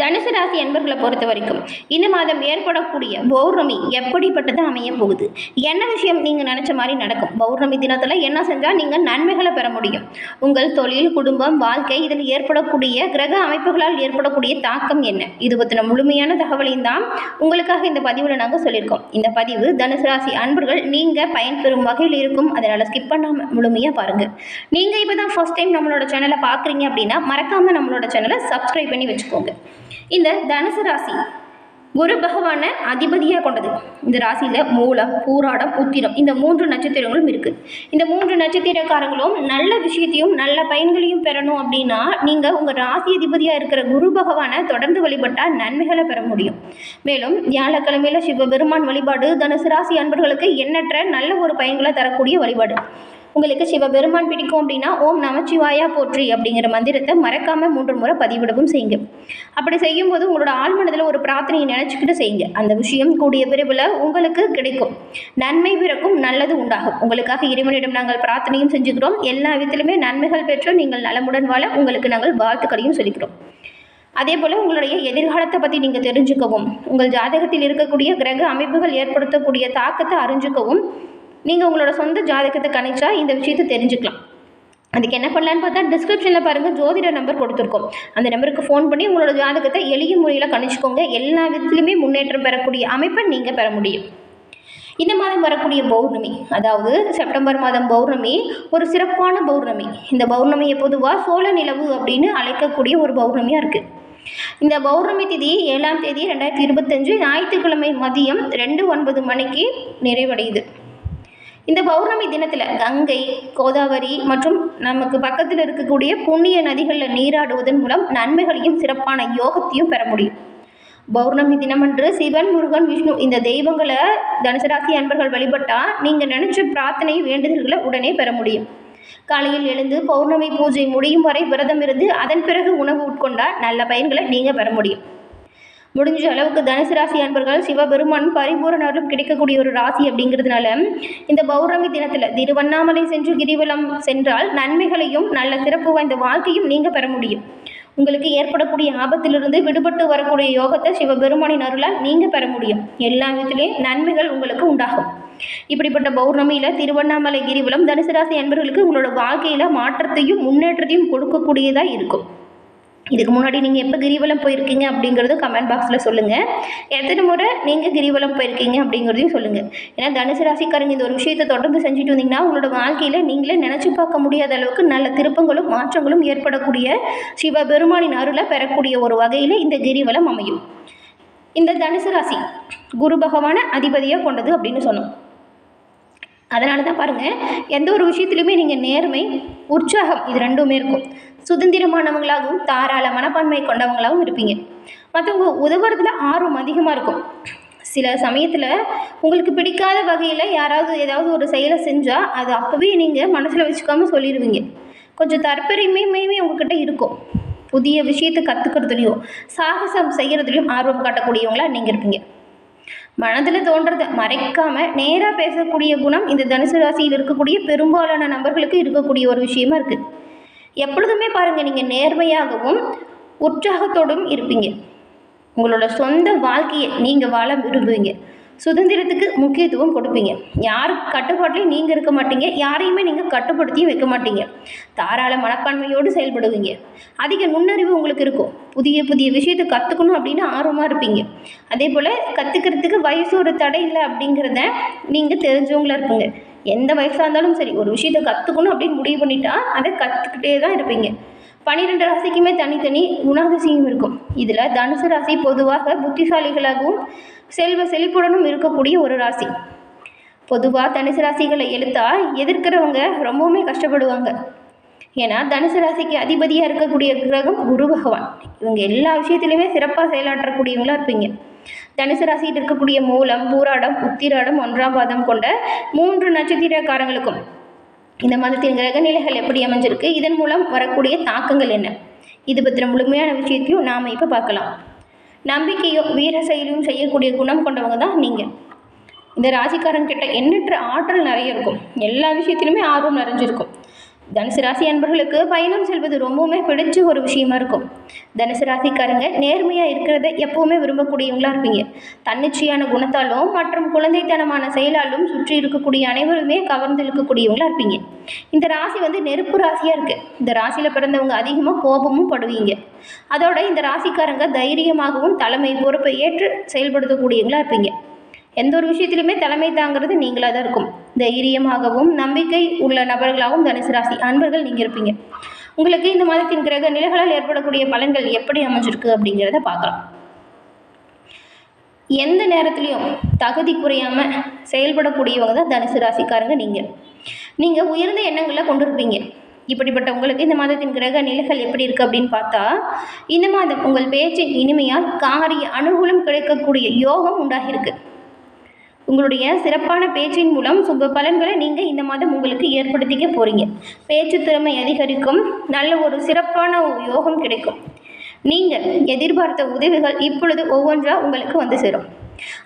தனுசு ராசி அன்பர்களை பொறுத்த வரைக்கும் இந்த மாதம் ஏற்படக்கூடிய பௌர்ணமி எப்படிப்பட்டது அமைய போகுது? என்ன விஷயம் நீங்கள் நினச்ச மாதிரி நடக்கும்? பௌர்ணமி தினத்தில் என்ன செஞ்சால் நீங்கள் நன்மைகளை பெற முடியும்? உங்கள் தொழில் குடும்பம் வாழ்க்கை இதில் ஏற்படக்கூடிய கிரக அமைப்புகளால் ஏற்படக்கூடிய தாக்கம் என்ன? இது பற்றின முழுமையான தகவலையும் தான் உங்களுக்காக இந்த பதிவில் நாங்கள் சொல்லியிருக்கோம். இந்த பதிவு தனுசு ராசி அன்பர்கள் நீங்கள் பயன்பெறும் வகையில் இருக்கும். அதனால் ஸ்கிப் பண்ணாமல் முழுமையாக பாருங்கள் நீங்கள் இப்போ தான் ஃபஸ்ட் டைம் நம்மளோட சேனலை பார்க்குறீங்க அப்படின்னா மறக்காமல் நம்மளோட சேனலை சப்ஸ்கிரைப் பண்ணி வச்சுக்கோங்க. இந்த தனுசு ராசி குரு பகவானை அதிபதியாக கொண்டது. இந்த ராசியில் மூலம் பூராடம் உத்திரம் இந்த மூன்று நட்சத்திரங்களும் இருக்குது இந்த மூன்று நட்சத்திரக்காரங்களும் நல்ல விஷயத்தையும் நல்ல பயன்களையும் பெறணும் அப்படின்னா நீங்கள் உங்கள் ராசி அதிபதியாக இருக்கிற குரு பகவானை தொடர்ந்து வழிபட்டால் நன்மைகளை பெற முடியும். மேலும் வியாழக்கிழமையில் சிவபெருமான் வழிபாடு தனுசு ராசி அன்பர்களுக்கு எண்ணற்ற நல்ல ஒரு பயன்களை தரக்கூடிய வழிபாடு. உங்களுக்கு சிவபெருமான் பிடிக்கும் அப்படின்னா ஓம் நமச்சிவாயா போற்றி அப்படிங்கிற மந்திரத்தை மறக்காமல் மூன்று முறை பதிவிடவும் செய்யுங்க. அப்படி செய்யும்போது உங்களோட ஆழ்மனதில் ஒரு பிரார்த்தனையை நினச்சிக்கிட்டு செய்யுங்க. அந்த விஷயம் கூடிய விரைவில் உங்களுக்கு கிடைக்கும். நன்மை பிறக்கும் நல்லது உண்டாகும். உங்களுக்காக இறைவனிடம் நாங்கள் பிரார்த்தனையும் செஞ்சுக்கிறோம். எல்லா விதத்திலுமே நன்மைகள் பெற்று நீங்கள் நலமுடன் வாழ உங்களுக்கு நாங்கள் வாழ்த்துக்களையும் சொல்லிக்கிறோம். அதே போல் உங்களுடைய எதிர்காலத்தை பற்றி நீங்கள் தெரிஞ்சுக்கவும் உங்கள் ஜாதகத்தில் இருக்கக்கூடிய கிரக அமைப்புகள் ஏற்படுத்தக்கூடிய தாக்கத்தை அறிஞ்சுக்கவும் நீங்கள் உங்களோட சொந்த ஜாதகத்தை கணிச்சா இந்த விஷயத்தை தெரிஞ்சுக்கலாம். அதுக்கு என்ன பண்ணலான்னு பார்த்தா டிஸ்கிரிப்ஷனில் பாருங்கள் ஜோதிட நம்பர் கொடுத்துருக்கோம். அந்த நம்பருக்கு ஃபோன் பண்ணி உங்களோட ஜாதகத்தை எளிய முறையில் கணிச்சுக்கோங்க. எல்லா விதத்துலையுமே முன்னேற்றம் பெறக்கூடிய அமைப்பை நீங்கள் பெற முடியும். இந்த மாதம் வரக்கூடிய பௌர்ணமி அதாவது செப்டம்பர் மாதம் பௌர்ணமி ஒரு சிறப்பான பௌர்ணமி. இந்த பௌர்ணமியை பொதுவாக சோழ நிலவு அப்படின்னு அழைக்கக்கூடிய ஒரு பௌர்ணமியாக இருக்குது இந்த பௌர்ணமி திதி ஏழாம் தேதி ரெண்டாயிரத்தி இருபத்தஞ்சு ஞாயிற்றுக்கிழமை மதியம் ரெண்டு ஒன்பது மணிக்கு நிறைவடையுது. இந்த பௌர்ணமி தினத்தில் கங்கை கோதாவரி மற்றும் நமக்கு பக்கத்தில் இருக்கக்கூடிய புண்ணிய நதிகளில் நீராடுவதன் மூலம் நன்மைகளையும் சிறப்பான யோகத்தையும் பெற முடியும். பௌர்ணமி தினமன்று சிவன் முருகன் விஷ்ணு இந்த தெய்வங்களை தனுசராசி அன்பர்கள் வழிபட்டால் நீங்கள் நினச்ச பிரார்த்தனை வேண்டுதல்களை உடனே பெற முடியும். காலையில் எழுந்து பௌர்ணமி பூஜை முடியும் வரை விரதம் இருந்து அதன் பிறகு உணவு உட்கொண்டால் நல்ல பயன்களை நீங்கள் பெற முடியும். முடிஞ்ச அளவுக்கு தனுசு ராசி அன்பர்கள் சிவபெருமான் பரிபூரண அருள் கிடைக்கக்கூடிய ஒரு ராசி அப்படிங்கிறதுனால இந்த பௌர்ணமி தினத்தில் திருவண்ணாமலை சென்று கிரிவலம் சென்றால் நன்மைகளையும் நல்ல சிறப்பு வாய்ந்த வாழ்க்கையும் நீங்கள் பெற முடியும். உங்களுக்கு ஏற்படக்கூடிய ஆபத்திலிருந்து விடுபட்டு வரக்கூடிய யோகத்தை சிவபெருமானின் அருளால் நீங்கள் பெற முடியும். எல்லா விதத்திலையும் நன்மைகள் உங்களுக்கு உண்டாகும். இப்படிப்பட்ட பௌர்ணமியில் திருவண்ணாமலை கிரிவலம் தனுசு ராசி அன்பர்களுக்கு உங்களோட வாழ்க்கையில் மாற்றத்தையும் முன்னேற்றத்தையும் கொடுக்கக்கூடியதாக இருக்கும். இதுக்கு முன்னாடி நீங்கள் எப்போ கிரிவலம் போயிருக்கீங்க அப்படிங்கிறதும் கமெண்ட் பாக்ஸில் சொல்லுங்கள் எத்தனை முறை நீங்கள் கிரிவலம் போயிருக்கீங்க அப்படிங்கிறதையும் சொல்லுங்கள் ஏன்னா தனுசு ராசிக்காரங்க இந்த ஒரு விஷயத்தை தொடர்ந்து செஞ்சுட்டு வந்தீங்கன்னா உங்களோட வாழ்க்கையில் நீங்களே நினச்சி பார்க்க முடியாத அளவுக்கு நல்ல திருப்பங்களும் மாற்றங்களும் ஏற்படக்கூடிய சிவபெருமானின் அருளை பெறக்கூடிய ஒரு வகையில் இந்த கிரிவலம் அமையும். இந்த தனுசு ராசி குரு பகவான அதிபதியாக கொண்டது அப்படின்னு சொன்னோம். அதனால தான் பாருங்கள் எந்த ஒரு விஷயத்துலையுமே நீங்கள் நேர்மை உற்சாகம் இது ரெண்டுமே இருக்கும். சுதந்திரமானவங்களாகவும் தாராள மனப்பான்மை கொண்டவங்களாகவும் இருப்பீங்க. மற்றவங்க உதவுறதுல ஆர்வம் அதிகமாக இருக்கும். சில சமயத்தில் உங்களுக்கு பிடிக்காத வகையில் யாராவது ஏதாவது ஒரு செயலை செஞ்சால் அது அப்போவே நீங்கள் மனசில் வச்சுக்காம சொல்லிடுவீங்க. கொஞ்சம் தற்பெருமையுமே உங்ககிட்ட இருக்கும். புதிய விஷயத்தை கற்றுக்கிறதுலையும் சாகசம் செய்கிறதுலையும் ஆர்வம் காட்டக்கூடியவங்களாக நீங்கள் இருப்பீங்க. மனதில் தோன்றதை. மறைக்காம நேராக பேசக்கூடிய குணம் இந்த தனுசு ராசியில் இருக்கக்கூடிய பெரும்பாலான நபர்களுக்கு இருக்கக்கூடிய ஒரு விஷயமா இருக்குது எப்பொழுதுமே பாருங்கள் நீங்கள் நேர்மையாகவும் உற்சாகத்தோடும் இருப்பீங்க. உங்களோட சொந்த வாழ்க்கையை நீங்கள் வாழ விரும்புவீங்க. சுதந்திரத்துக்கு முக்கியத்துவம் கொடுப்பீங்க. யார் கட்டுப்பாட்டிலையும் நீங்கள் இருக்க மாட்டீங்க யாரையுமே நீங்கள் கட்டுப்படுத்தியும் வைக்க மாட்டீங்க. தாராள மனப்பான்மையோடு செயல்படுவீங்க. அதிக நுண்ணறிவு உங்களுக்கு இருக்கும். புதிய புதிய விஷயத்தை கற்றுக்கணும் அப்படின்னு ஆர்வமாக இருப்பீங்க. அதே போல் கற்றுக்கிறதுக்கு வயசு ஒரு தடை இல்லை அப்படிங்கிறத நீங்கள் தெரிஞ்சவங்களா இருப்பீங்க. எந்த வயசாக இருந்தாலும் சரி ஒரு விஷயத்தை கற்றுக்கணும் அப்படின்னு முடிவு பண்ணிட்டா அதை கற்றுக்கிட்டே தான் இருப்பீங்க. பன்னிரெண்டு ராசிக்குமே தனித்தனி குணாதிசயம் இருக்கும். இதில் தனுசு ராசி பொதுவாக புத்திசாலிகளாகவும் செல்வ செழிப்புடனும் இருக்கக்கூடிய ஒரு ராசி. பொதுவாக தனுசு ராசிகளை எழுத்தா எதிர்க்கிறவங்க ரொம்பவுமே கஷ்டப்படுவாங்க. ஏன்னா தனுசு ராசிக்கு அதிபதியாக இருக்கக்கூடிய கிரகம் குரு பகவான். இவங்க எல்லா விஷயத்துலையுமே சிறப்பாக செயலாற்றக்கூடியவங்களா இருப்பீங்க. தனுசு ராசியில் இருக்கக்கூடிய மூலம் பூராடம் உத்திராடம் ஒன்றாம் பாதம் கொண்ட மூன்று நட்சத்திரக்காரங்களுக்கும் இந்த மாதத்தின் கிரகநிலைகள் எப்படி அமைஞ்சிருக்கு? இதன் மூலம் வரக்கூடிய தாக்கங்கள் என்ன? இது பற்றின முழுமையான விஷயத்தையும் நாம் இப்போ பார்க்கலாம். நம்பிக்கையும் வீர செயலும் செய்யக்கூடிய குணம் கொண்டவங்க தான் நீங்கள் இந்த ராசிக்காரன் கிட்ட எண்ணற்ற ஆற்றல் நிறைய இருக்கும். எல்லா விஷயத்திலுமே ஆர்வம் நிறைஞ்சிருக்கும். தனுசு ராசி அன்பர்களுக்கு பயணம் செல்வது ரொம்பவுமே பிடிச்ச ஒரு விஷயமா இருக்கும். தனுசு ராசிக்காரங்க நேர்மையாக இருக்கிறத எப்போவுமே விரும்பக்கூடியவங்களா இருப்பீங்க. தன்னிச்சையான குணத்தாலும் மற்றும் குழந்தைத்தனமான செயலாலும் சுற்றி இருக்கக்கூடிய அனைவருமே கவர்ந்து இழுக்கக்கூடியவங்களா இருப்பீங்க. இந்த ராசி வந்து நெருப்பு ராசியாக இருக்குது இந்த ராசியில் பிறந்தவங்க அதிகமாக கோபமும் படுவீங்க. அதோட இந்த ராசிக்காரங்க தைரியமாகவும் தலைமை பொறுப்பை ஏற்று செயல்படுத்தக்கூடியவங்களா இருப்பீங்க. எந்த ஒரு விஷயத்திலுமே தலைமை தாங்கிறது நீங்களாக தான் இருக்கும். தைரியமாகவும் நம்பிக்கை உள்ள நபர்களாகவும் தனுசு ராசி அன்பர்கள் நீங்கள் இருப்பீங்க உங்களுக்கு இந்த மாதத்தின் கிரக நிலைகளால் ஏற்படக்கூடிய பலன்கள் எப்படி அமைஞ்சிருக்கு அப்படிங்கிறத பார்க்கலாம். எந்த நேரத்துலையும் தகுதி குறையாமல் செயல்படக்கூடியவங்க தான் தனுசு ராசிக்காரங்க நீங்கள் நீங்கள் உயர்ந்த எண்ணங்களை கொண்டிருப்பீங்க. இப்படிப்பட்ட உங்களுக்கு இந்த மாதத்தின் கிரக நிலைகள் எப்படி இருக்குது அப்படின்னு பார்த்தா இந்த மாதம் உங்கள் பேச்சின் இனிமையால் காரிய அனுகூலம் கிடைக்கக்கூடிய யோகம் உண்டாகியிருக்கு. உங்களுடைய சிறப்பான பேச்சின் மூலம் சுப பலன்களை நீங்கள் இந்த மாதம் உங்களுக்கு ஏற்படுத்திக்க போகிறீங்க பேச்சு திறமை அதிகரிக்கும் நல்ல ஒரு சிறப்பான யோகம் கிடைக்கும். நீங்கள் எதிர்பார்த்த உதவிகள் இப்பொழுது ஒவ்வொன்றா உங்களுக்கு வந்து சேரும்.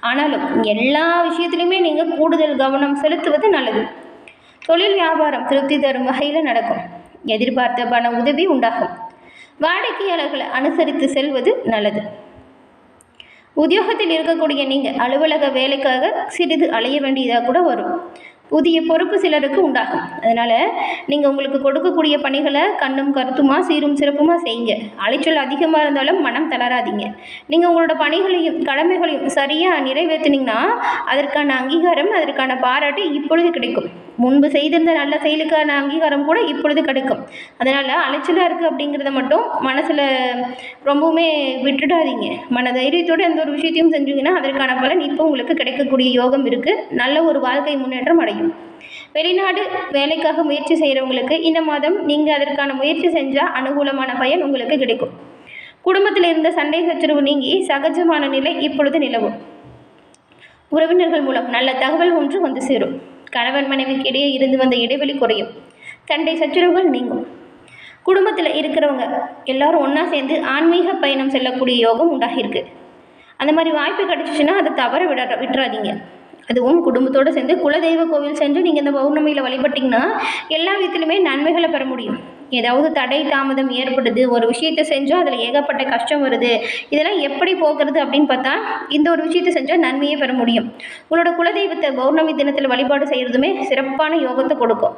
ஆனாலும் எல்லா விஷயத்துலையுமே நீங்கள் கூடுதல் கவனம் செலுத்துவது நல்லது. தொழில் வியாபாரம் திருப்தி தரும் வகையில் நடக்கும். எதிர்பார்த்த பண உதவி உண்டாகும். வாடிக்கையாளர்களை அனுசரித்து செல்வது நல்லது. உத்தியோகத்தில் இருக்கக்கூடிய நீங்கள் அலுவலக வேலைக்காக சிறிது அலைய வேண்டியதாக கூட வரும். புதிய பொறுப்பு சிலருக்கு உண்டாகும். அதனால் நீங்கள் உங்களுக்கு கொடுக்கக்கூடிய பணிகளை கண்ணும் கருத்துமாக சீரும் சிறப்புமாக செய்யுங்க. அலைச்சல் அதிகமாக இருந்தாலும் மனம் தளராதீங்க. நீங்கள் உங்களோட பணிகளையும் கடமைகளையும் சரியாக நிறைவேற்றினீங்கன்னா அதற்கான அங்கீகாரம் அதற்கான பாராட்டு இப்பொழுது கிடைக்கும். முன்பு செய்திருந்த நல்ல செயலுக்கான அங்கீகாரம் கூட இப்பொழுது கிடைக்கும். அதனால் அலைச்சலாக இருக்குது அப்படிங்கிறத மட்டும் மனசில் ரொம்பவுமே விட்டுடாதீங்க. மன தைரியத்தோடு எந்த ஒரு விஷயத்தையும் செஞ்சீங்கன்னா அதற்கான பலன் இப்போ உங்களுக்கு கிடைக்கக்கூடிய யோகம் இருக்குது நல்ல ஒரு வாழ்க்கை முன்னேற்றம் அடையும். வெளிநாடு வேலைக்காக முயற்சி செய்கிறவங்களுக்கு இந்த மாதம் நீங்கள் அதற்கான முயற்சி செஞ்சால் அனுகூலமான பயன் உங்களுக்கு கிடைக்கும். குடும்பத்தில் இருந்த சண்டை சச்சரவு நீங்கி சகஜமான நிலை இப்பொழுது நிலவும். உறவினர்கள் மூலம் நல்ல தகவல் ஒன்று வந்து சேரும். கணவன் மனைவிக்கு இடையே இருந்து வந்த இடைவெளி குறையும். சண்டை சச்சரவுகள் நீங்கும். குடும்பத்தில் இருக்கிறவங்க எல்லாரும் ஒன்றா சேர்ந்து ஆன்மீக பயணம் செல்லக்கூடிய யோகம் உண்டாகியிருக்கு. அந்த மாதிரி வாய்ப்பு கிடச்சிச்சின்னா அதை தவற விட விட்டுறாதீங்க. அதுவும் குடும்பத்தோடு சேர்ந்து குலதெய்வ கோவில் சென்று நீங்கள் இந்த பௌர்ணமியில் வழிபட்டிங்கன்னா எல்லா விதத்துலையுமே நன்மைகளை பெற முடியும். ஏதாவது தடை தாமதம் ஏற்படுது ஒரு விஷயத்தை செஞ்சோம் அதில் ஏகப்பட்ட கஷ்டம் வருது இதெல்லாம் எப்படி போகிறது அப்படின்னு பார்த்தா இந்த ஒரு விஷயத்தை செஞ்சால் நன்மையே பெற முடியும். உங்களோட குலதெய்வத்தை பௌர்ணமி தினத்தில் வழிபாடு செய்கிறதுமே சிறப்பான யோகத்தை கொடுக்கும்.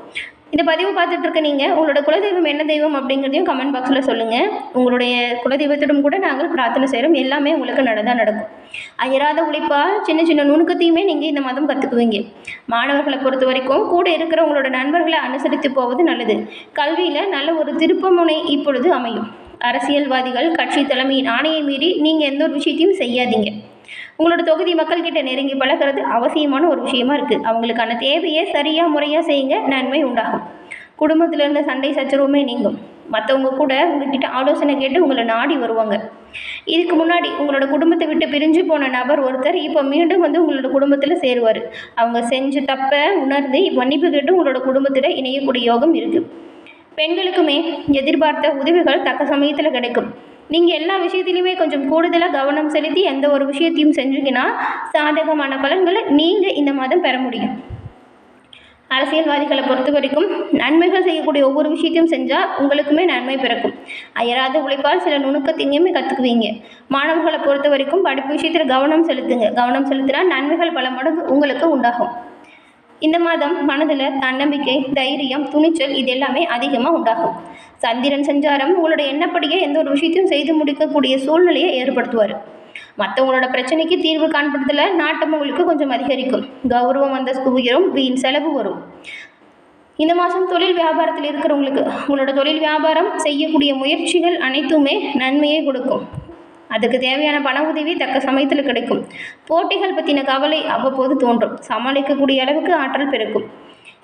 இந்த பதிவு பார்த்துட்டு இருக்க நீங்கள் உங்களோட குலதெய்வம் என்ன தெய்வம் அப்படிங்கிறதையும் கமெண்ட் பாக்ஸில் சொல்லுங்கள் உங்களுடைய குலதெய்வத்திடம் கூட நாங்கள் பிரார்த்தனை செய்கிறோம் எல்லாமே உங்களுக்கு நடந்தால் நடக்கும். அயராத உழைப்பால் சின்ன சின்ன நுணுக்கத்தையுமே நீங்கள் இந்த மதம் கற்றுக்குவீங்க மாணவர்களை பொறுத்த வரைக்கும் கூட இருக்கிற உங்களோட நண்பர்களை அனுசரித்து போவது நல்லது. கல்வியில் நல்ல ஒரு திருப்பமுனை இப்பொழுது அமையும். அரசியல்வாதிகள் கட்சி தலைமையின் ஆணையை மீறி நீங்கள் எந்த ஒரு விஷயத்தையும் செய்யாதீங்க. உங்களோட தொகுதி மக்கள்கிட்ட நெருங்கி பழகிறது அவசியமான ஒரு விஷயமா இருக்குது அவங்களுக்கான தேவையை சரியாக முறையாக செய்யுங்க. நன்மை உண்டாகும். குடும்பத்தில் இருந்த சண்டை சச்சரவுமே நீங்கும். மற்றவங்க கூட உங்ககிட்ட ஆலோசனை கேட்டு உங்களை நாடி வருவாங்க. இதுக்கு முன்னாடி உங்களோட குடும்பத்தை விட்டு பிரிஞ்சு போன நபர் ஒருத்தர் இப்போ மீண்டும் வந்து உங்களோட குடும்பத்தில் சேருவார். அவங்க செஞ்ச தப்பை உணர்ந்து மன்னிப்பு கேட்டு உங்களோட குடும்பத்தில் இணையக்கூடிய யோகம் இருக்குது பெண்களுக்குமே எதிர்பார்த்த உதவிகள் தக்க சமயத்தில் கிடைக்கும். நீங்கள் எல்லா விஷயத்துலையுமே கொஞ்சம் கூடுதலாக கவனம் செலுத்தி எந்த ஒரு விஷயத்தையும் செஞ்சீங்கன்னா சாதகமான பலன்களை நீங்கள் இந்த மாதம் பெற முடியும். அரசியல்வாதிகளை பொறுத்த வரைக்கும் நன்மைகள் செய்யக்கூடிய ஒவ்வொரு விஷயத்தையும் செஞ்சால் உங்களுக்குமே நன்மை பிறக்கும். அயராத உழைப்பால் சில நுணுக்கத்தையுமே கற்றுக்குவீங்க மாணவர்களை பொறுத்த வரைக்கும் படிப்பு விஷயத்தில் கவனம் செலுத்துங்க. கவனம் செலுத்தினா நன்மைகள் பல மடங்கு உங்களுக்கு உண்டாகும். இந்த மாதம் மனதில் தன்னம்பிக்கை தைரியம் துணிச்சல் இது எல்லாமே அதிகமாக உண்டாகும். சந்திரன் சஞ்சாரம் உங்களுடைய எண்ணப்படியே எந்த ஒரு விஷயத்தையும் செய்து முடிக்கக்கூடிய சூழ்நிலையை ஏற்படுத்துவார். மற்றவங்களோட பிரச்சனைக்கு தீர்வு காண்படுத்தல நாட்டம் உங்களுக்கு கொஞ்சம் அதிகரிக்கும். கௌரவம் அந்தஸ்து உயரும் வீண் செலவு வரும். இந்த மாதம் தொழில் வியாபாரத்தில் இருக்கிறவங்களுக்கு உங்களோட தொழில் வியாபாரம் செய்யக்கூடிய முயற்சிகள் அனைத்துமே நன்மையை கொடுக்கும். அதுக்கு தேவையான பண உதவி தக்க சமயத்தில் கிடைக்கும். போட்டிகள் பற்றின கவலை அவ்வப்போது தோன்றும். சமாளிக்கக்கூடிய அளவுக்கு ஆற்றல் பெருக்கும்.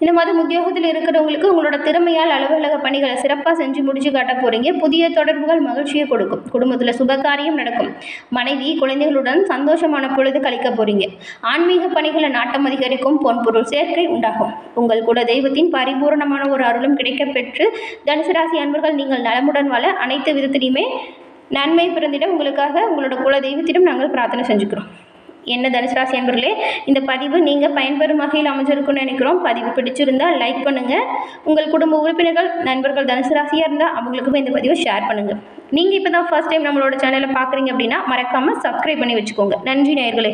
இந்த மாதம் உத்தியோகத்தில் இருக்கிறவங்களுக்கு உங்களோட திறமையால் அலுவலக பணிகளை சிறப்பாக செஞ்சு முடிச்சு காட்ட போகிறீங்க புதிய தொடர்புகள் மகிழ்ச்சியை கொடுக்கும். குடும்பத்தில் சுபகாரியம் நடக்கும். மனைவி குழந்தைகளுடன் சந்தோஷமான பொழுது கழிக்க போகிறீங்க ஆன்மீக பணிகளை நாட்டம் அதிகரிக்கும். பொன்பொருள் சேர்க்கை உண்டாகும். உங்கள் குல தெய்வத்தின் பரிபூரணமான ஒரு அருளும் கிடைக்கப் பெற்று தனுசு ராசி அன்பர்கள் நீங்கள் நலமுடன் வாழ அனைத்து விதத்திலையுமே நன்மை பிறந்திட உங்களுக்காக உங்களோட குல தெய்வத்திடம் நாங்கள் பிரார்த்தனை செஞ்சுக்கிறோம். என்ன தனுசு ராசி அன்பர்களே இந்த பதிவு நீங்கள் பயன்பெறும் வகையில் அமைஞ்சிருக்கும்னு நினைக்கிறோம். பதிவு பிடிச்சிருந்தால் லைக் பண்ணுங்கள் உங்கள் குடும்ப உறுப்பினர்கள் நண்பர்கள் தனுசு ராசியாக இருந்தால் அவங்களுக்குமே இந்த பதிவை ஷேர் பண்ணுங்கள் நீங்கள் இப்போ தான் ஃபர்ஸ்ட் டைம் நம்மளோட சேனலை பார்க்குறீங்க அப்படின்னா மறக்காமல் சப்ஸ்கிரைப் பண்ணி வச்சுக்கோங்க. நன்றி நேயர்களே.